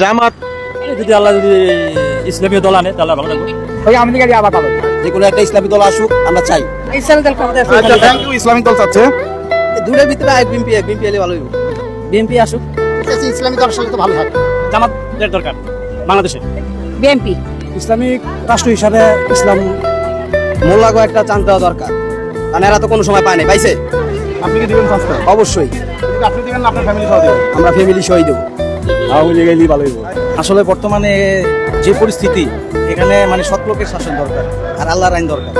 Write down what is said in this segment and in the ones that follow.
জামাত। যদি আল্লাহ যদি ইসলামীয় দল আনে তাহলে ভালো থাকবে ওই আবার পাবো যে কোনো একটা ইসলামী দল আসুক আমরা চাই। ইসলামী দল। আচ্ছা থ্যাংক ইউ ইসলামিক দল চাচ্ছে। দুটোর ভিতরে এক বিএনপি এক বিএনপি এলে ভালো হইব। বিএনপি আসুক। ইসলামী দল আসলে তো ভালো হয়। জামাতের দরকার বাংলাদেশে। ইসলামিক রাষ্ট্র হিসাবে ইসলাম মোল্লাগো একটা চান্স দেওয়া দরকার। কারণ এরা তো কোনো সময় পায় নাই পাইছে? আপনি কি দিবেন অবশ্যই। আপনি দিবেন আপনার ফ্যামিলি সহ দিবেন। আমরা ফ্যামিলি দেবো। আওয়ামী লীগ এলেই ভালো আসলে বর্তমানে যে পরিস্থিতি এখানে মানে সৎ লোকের শাসন দরকার আর আল্লাহর আইন দরকার।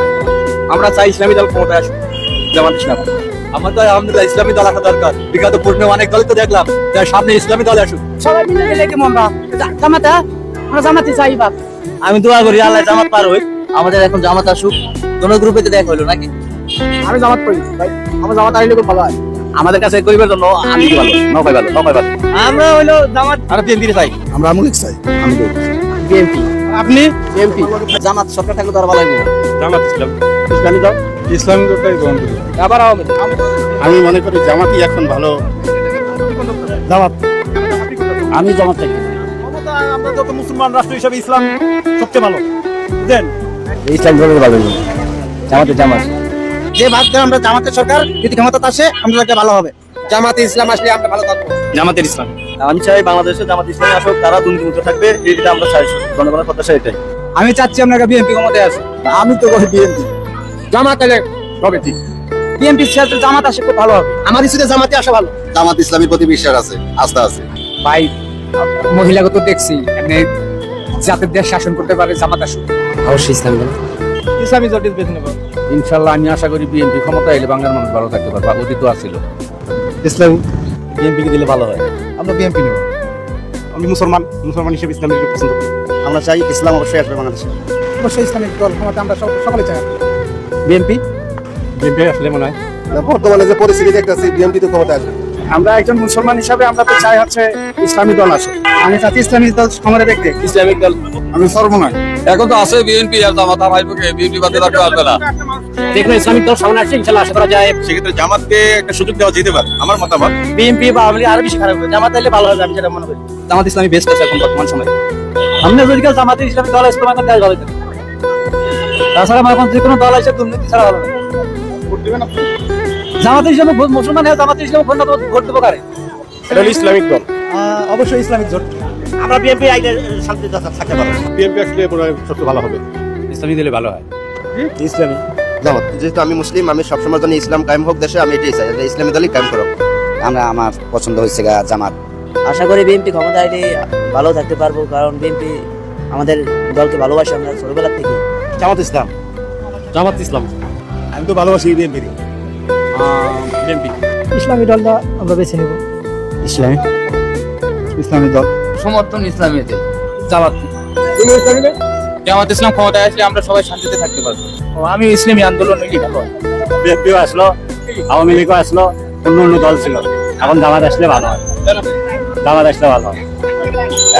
আমরা চাই ইসলামী দল ক্ষমতায় আসুক জামাত ইসলাম। আমার তো আলহামদুলিল্লাহ ইসলামী দল আসা দরকার। বিগত পূর্ণে অনেক দলই তো দেখলাম সামনে ইসলামী দল আসুক। সবাই মিলে গেলে কি আমরা জা- জামাতে আমরা জামাতে চাই বাপ আমি দোয়া করি আল্লাহ জামাত পার হই আমাদের এখন জামাত আসুক। কোন গ্রুপে তো দেখা হইল নাকি? আমি জামাত পড়ি। ভাই আমার জামাত আইলে খুব ভালো হয়। আমাদের কাছে গরিবের জন্য আমি কি ভালো নৌকাই ভালো নৌকাই ভালো আমরা হইল জামাত। আর বিএনপি চাই। আমরা আমলিক চাই। আমি বিএনপি। আপনি? বিএনপি। জামাত সরকার থাকলে তো আর ভালো হইবো। জামাত ইসলাম। ইসলামী দল? ইসলামী দলটাই গ্রহণ করি। আবার আওয়ামী আমি মনে করি জামাতই এখন ভালো। জামাত। আমি জামাত থাকি। আমরা যত মুসলমান রাষ্ট্র হিসাবে ইসলাম সবচেয়ে ভালো। বুঝলেন? ইসলাম দলের ভালো জামাতে জামাত। যে ভাবছেন আমরা জামাতের সরকার যদি ক্ষমতা আসে আমরা ভালো হবে। জামাতে ইসলাম আসলে আমরা ভালো থাকব। জামাতের ইসলাম। আমি চাই বাংলাদেশে জামাত ইসলামী আসুক তারা দুর্নীতিমুক্ত থাকবে এটা আমরা চাই। জনগণের প্রত্যাশা এটাই। আমি চাচ্ছি আপনাকে বিএনপি ক্ষমতায় আসুক। আমি তো করি বিএনপি। জামাত এলে হবে ঠিক। বিএনপি সাথে জামাত আসে খুব ভালো হবে। আমার ইস্যুতে জামাতে আসা ভালো। জামাত ইসলামের প্রতি বিশ্বাস আছে আস্থা আছে। ভাই মহিলাকে তো দেখছি এমনি জাতের দেশ শাসন করতে পারে জামাত আসুক। অবশ্যই ইসলামী দল ইসলামী জোট বেছে নেব। ইনশাল্লাহ আমি আশা করি বিএনপি ক্ষমতা এলে বাংলার মানুষ ভালো থাকতে পারবে অতীত আসছিল ইসলামী বিএনপি কে দিলে ভালো হয়। আমরা বিএনপি নেব। আমি মুসলমান মুসলমান হিসেবে ইসলামীকে পছন্দ করি। আমরা চাই ইসলাম অবশ্যই আসবে বাংলাদেশে। অবশ্যই ইসলামিক দল ক্ষমতা আমরা সব- সকলে চাই। বিএনপি? বিএনপি আসলে মনে হয়। বর্তমানে যে পরিস্থিতি দেখতেছি বিএনপি তো ক্ষমতা আসবে। আমরা একজন মুসলমান হিসাবে আমরা তো চাই হচ্ছে ইসলামী দল আসে আমি চাচ্ছি ইসলামী দল ক্ষমতা দেখতে ইসলামিক দল আমি সর্বনয় এখন তো আছে বিএনপি আর জামাত আর ভাইপোকে বিএনপি বাদে রাখতে পারবে না। দেখলে ইসলামিক দল সামনে আসছে ইনশাল্লাহ আশা করা যায়। সেক্ষেত্রে জামাতকে একটা সুযোগ দেওয়া যেতে পারে আমার মতামত। বিএনপি বা আওয়ামী লীগ আরও বেশি খারাপ হবে। জামাত এলে ভালো হবে আমি যেটা মনে করি। জামাত ইসলামী বেস্ট আছে এখন বর্তমান সময়ে। আমরা যদি কেউ জামাতে ইসলামী দল ইসলাম এখন দেশ ভালো। তাছাড়া আমার যে কোনো দল আছে দুর্নীতি ছাড়া ভালো জামাতে ইসলামে ভোট- মুসলমান হয়ে জামাতে ইসলামে ভোট না দেবো, ভোট দেবো কারে? এটা হলো ইসলামিক দল। অবশ্যই ইসলামিক জোট। আমরা বিএনপি আইলে শান্তি থাকতে পারব বিএনপি আসলে মনে হয় সবচেয়ে ভালো হবে। ইসলামী দিলে ভালো হয়। ইসলামী। জামাত যেহেতু আমি মুসলিম আমি সবসময় জন্য ইসলাম কায়েম হোক দেশে আমি এটাই চাই যে ইসলামী দলই কায়েম করো আমরা আমার পছন্দ হয়েছে গা জামাত। আশা করি বিএনপি ক্ষমতা আইলে ভালো থাকতে পারব কারণ বিএনপি আমাদের দলকে ভালোবাসে আমরা ছোটবেলার থেকে। জামাত ইসলাম। জামাত ইসলাম। আমি তো ভালোবাসি বিএনপি বিএনপি। ইসলামী দলটা আমরা বেছে নেব। ইসলামী? ইসলামী দল। সমর্থন ইসলামীতে। জামাত। জামাত ইসলাম ক্ষমতায় আসলে আমরা সবাই শান্তিতে থাকতে পারব। আমি ইসলামী আন্দোলন বিএনপিও আসলো আওয়ামী লীগও আসলো অন্য অন্য দল ছিল। এখন জামাত আসলে ভালো হয়। জামাত আসলে ভালো হয়।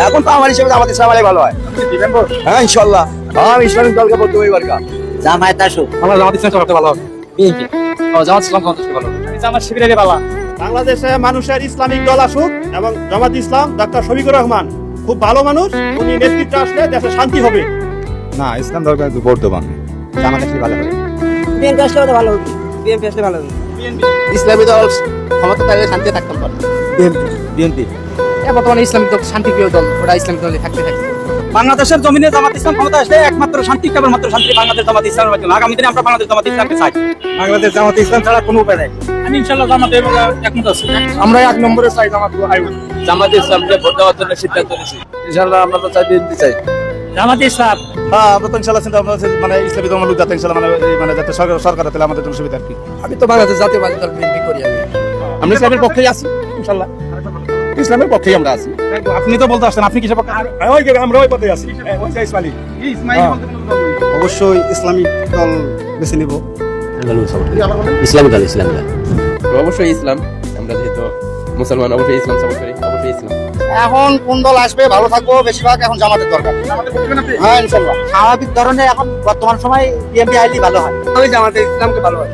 এখন তো আমার হিসেবে জামাত ইসলাম ভালো হয়। হ্যাঁ ইনশাল্লাহ। আমি ইসলামিক দলকে বলতে কা জামায়াত আসুক। আমরা জামাত ইসলাম ভালো হবে। বিএনপি। জামাত ইসলাম ভালো হবে। জামাত শিবিরের ভালো বাংলাদেশে মানুষের ইসলামিক দল আসুক এবং জামাত ইসলাম ডাক্তার শফিকুর রহমান খুব ভালো মানুষ উনি নেতৃত্ব আসলে দেশে শান্তি হবে। না ইসলাম দরকার বর্তমান জামাত আসলে ভালো হবে। বিএনপি আসলে ভালো হবে। বিএনপি আসলে ভালো হবে। ইসলামী দল ক্ষমতা থাকলে শান্তি থাকতাম পারে। বিএনপি। বর্তমানে ইসলামিক দল শান্তিপ্রিয় দল ওরা ইসলামিক দলে থাকতে থাকে বাংলাদেশের জমিনে জামাত ইসলাম ক্ষমতা আসলে একমাত্র শান্তি কেবলমাত্র শান্তি বাংলাদেশ জামাত ইসলামের মাধ্যমে। আগামী দিনে আমরা বাংলাদেশ জামাত ইসলামকে চাই। বাংলাদেশ জামাত ইসলাম ছাড়া কোনো উপায় নেই। আমি ইনশাল্লাহ জামাতে একমত আছি। আমরা এক নম্বরে চাই জামাত জামাত ইসলামকে ভোট দেওয়ার জন্য সিদ্ধান্ত নিয়েছি। ইনশাল্লাহ আমরা তো চাই বিএনপি চাই। জামাত ইসলাম। হ্যাঁ আমরা তো ইনশাল্লাহ চিন্তা ভাবনা মানে ইসলামী ধর্ম লোক যাতে ইনশাল্লাহ মানে মানে যাতে সরকার সরকার তাহলে আমাদের জন্য সুবিধা আর কি। আমি তো বাংলাদেশ জাতীয়বাদী দল বিএনপি করি আমি। আমরা ইসলামের পক্ষেই আছি ইনশাল্লাহ ইসলামের পক্ষেই আমরা আছি। আপনি তো বলতে আসছেন আপনি কিসের পক্ষে? আমরা ওই পথে আছি। ওই যে ইসমাইলি। অবশ্যই ইসলামিক দল বেছে নিব। ইসলামী দল ইসলামী দল। অবশ্যই ইসলাম। আমরা যেহেতু মুসলমান অবশ্যই ইসলাম সাপোর্ট করি অবশ্যই ইসলাম। এখন কোন দল আসবে ভালো থাকব বেশিরভাগ এখন জামাতের দরকার। হ্যাঁ ইনশাল্লাহ। স্বাভাবিক ধরনের এখন বর্তমান সময় বিএনপি আইলি ভালো হয়। ওই জামাতে ইসলামকে ভালো হয়।